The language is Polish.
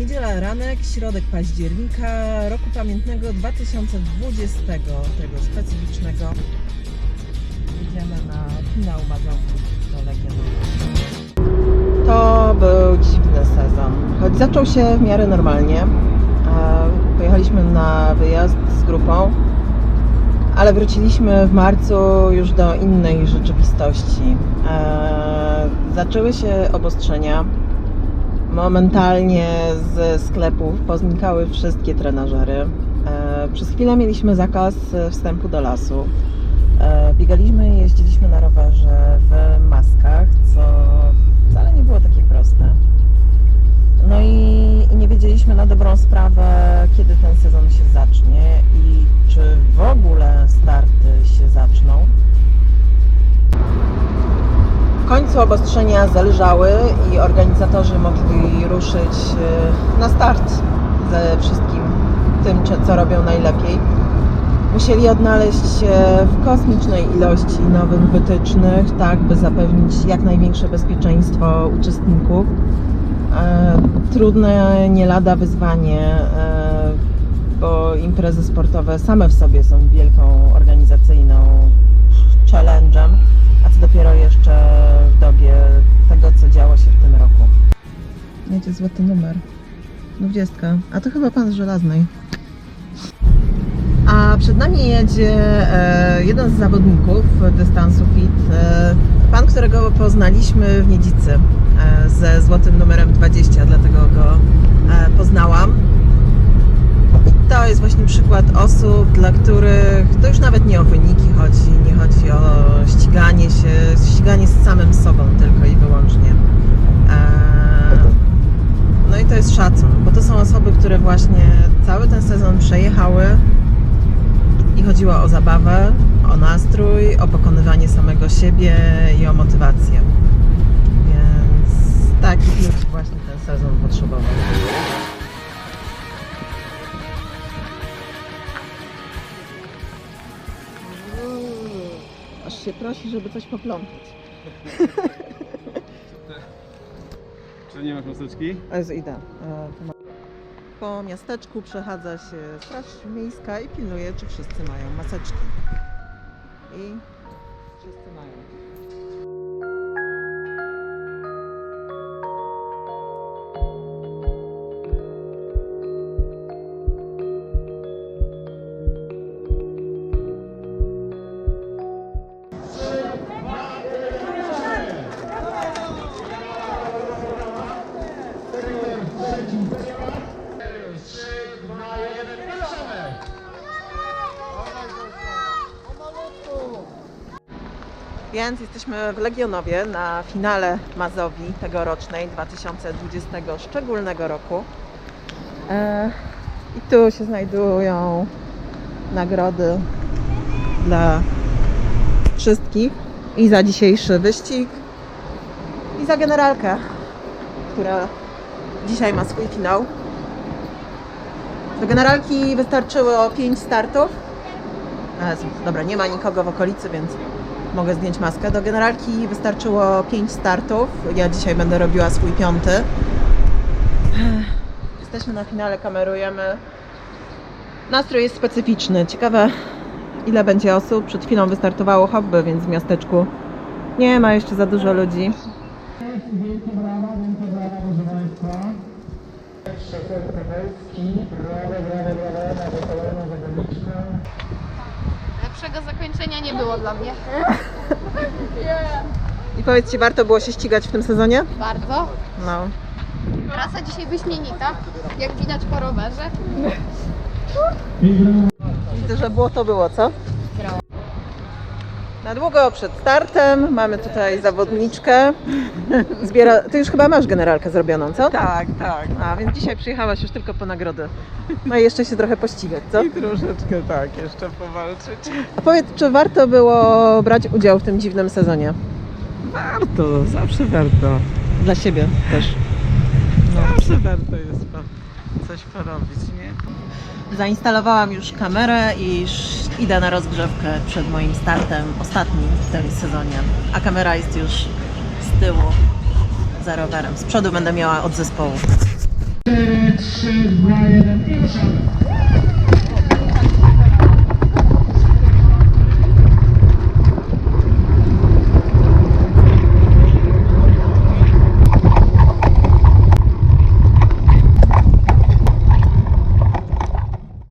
Niedziela ranek, środek października roku pamiętnego 2020, tego specyficznego. Idziemy na finał Mazowów do Legionów. To był dziwny sezon, choć zaczął się w miarę normalnie. E, Pojechaliśmy na wyjazd z grupą, ale wróciliśmy w marcu już do innej rzeczywistości. E, Zaczęły się obostrzenia. Momentalnie ze sklepów poznikały wszystkie trenażery. E, Przez chwilę mieliśmy zakaz e, wstępu do lasu. E, Biegaliśmy i jeździliśmy na rowerze w maskach, co wcale nie było takie proste. No i nie wiedzieliśmy na dobrą sprawę, kiedy ten sezon się zacznie i czy w ogóle starty się zaczną. Końcu obostrzenia zelżały i organizatorzy mogli ruszyć e, na start ze wszystkim tym, co robią najlepiej. Musieli odnaleźć się w kosmicznej ilości nowych wytycznych, tak by zapewnić jak największe bezpieczeństwo uczestników. E, Trudne nie lada wyzwanie, e, bo imprezy sportowe same w sobie są wielką organizacyjną challenge'em, a co dopiero jeszcze Jedzie złoty numer. Dwudziestka. A to chyba pan z żelaznej. A przed nami jedzie e, jeden z zawodników dystansu FIT, e, pan, którego poznaliśmy w Niedzicy e, ze złotym numerem 20, dlatego go poznałam. To jest właśnie przykład osób, dla których to już nawet nie o wyniki chodzi, nie chodzi o ściganie się, ściganie z samym sobą tylko i jest szacun, bo to są osoby, które właśnie cały ten sezon przejechały i chodziło o zabawę, o nastrój, o pokonywanie samego siebie i o motywację. Więc takich ludzi właśnie ten sezon potrzebował. Aż się prosi, żeby coś poplątać. Czy nie masz maseczki? A jest idę. E, tu ma- Po miasteczku przechadza się straż miejska i pilnuje, czy wszyscy mają maseczki. I wszyscy mają. Więc jesteśmy w Legionowie na finale Mazowi tegorocznej 2020 szczególnego roku. E, I tu się znajdują nagrody dla wszystkich i za dzisiejszy wyścig i za generalkę, która dzisiaj ma swój finał. Do generalki wystarczyło 5 startów. Jezu, dobra, nie ma nikogo w okolicy, więc mogę zdjąć maskę. Do generalki wystarczyło 5 startów. Ja dzisiaj będę robiła swój piąty. Jesteśmy na finale, kamerujemy. Nastrój jest specyficzny. Ciekawe, ile będzie osób. Przed chwilą wystartowało hobby, więc w miasteczku nie ma jeszcze za dużo ludzi. Wielkie brawa, wielkie brawa, proszę Państwa. Szefek Pawełski, brawo, brawo, brawo, mamy kolejną zawodniczkę. Lepszego zakończenia nie było dla mnie. I powiedzcie, warto było się ścigać w tym sezonie? Bardzo. No. Trasa dzisiaj wyśmienita, jak widać po rowerze. Widzę, że było to było, co? Na długo przed startem mamy tutaj zawodniczkę. Zbiera... Ty już chyba masz generalkę zrobioną, co? Tak, tak. A, więc dzisiaj przyjechałaś już tylko po nagrodę. No i jeszcze się trochę pościgać, co? I troszeczkę tak, jeszcze powalczyć. A powiedz, czy warto było brać udział w tym dziwnym sezonie? Warto, zawsze warto. Dla siebie też. Zawsze warto jest coś porobić, nie? Zainstalowałam już kamerę i idę na rozgrzewkę przed moim startem, ostatnim w tym sezonie. A kamera jest już z tyłu za rowerem. Z przodu będę miała od zespołu. 4, 3, 2, 1 i ruszamy.